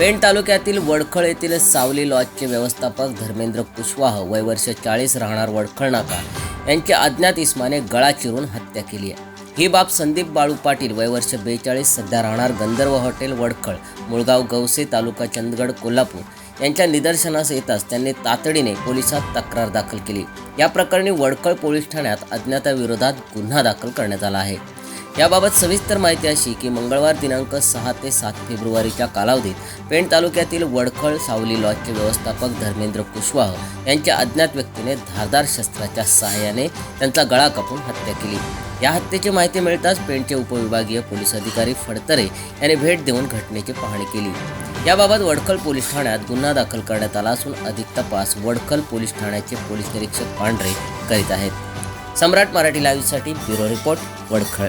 पेण तालुक्यातील वडखळ येथील सावली लॉजचे व्यवस्थापक धर्मेंद्र कुशवाह वय वर्ष चाळीस राहणार वडखळ नाका यांची अज्ञात इस्माने गळा चिरून हत्या केली आहे. ही बाब संदीप बाळू पाटील वय वर्ष बेचाळीस सध्या राहणार गंधर्व हॉटेल वडखळ मुळगाव गवसे तालुका चंदगड कोल्हापूर. यांच्या निदर्शनास येताच त्यांनी तातडीने पोलिसात तक्रार दाखल केली. या प्रकरणी वडखळ पोलीस ठाण्यात अज्ञाताविरोधात गुन्हा दाखल करण्यात आला आहे. याबाबत सविस्तर माहिती अशी की मंगळवार दिनांक सहा ते सात फेब्रुवारीच्या कालावधीत पेण तालुक्यातील वडखळ सावली लॉजचे व्यवस्थापक धर्मेंद्र कुशवाह यांच्या अज्ञात व्यक्तीने धारदार शस्त्राच्या सहाय्याने त्यांचा गळा कापून हत्या केली. या हत्येची माहिती मिळताच पेणचे उपविभागीय पोलीस अधिकारी फडतरे यांनी भेट देऊन घटनेची पाहणी केली. याबाबत वडखल पोलीस ठाण्यात गुन्हा दाखल करण्यात आला असून अधिक तपास वडखल पोलीस ठाण्याचे पोलीस निरीक्षक पांढरे करीत आहेत. सम्राट मराठी लाईव्हसाठी ब्युरो रिपोर्ट वडखळ.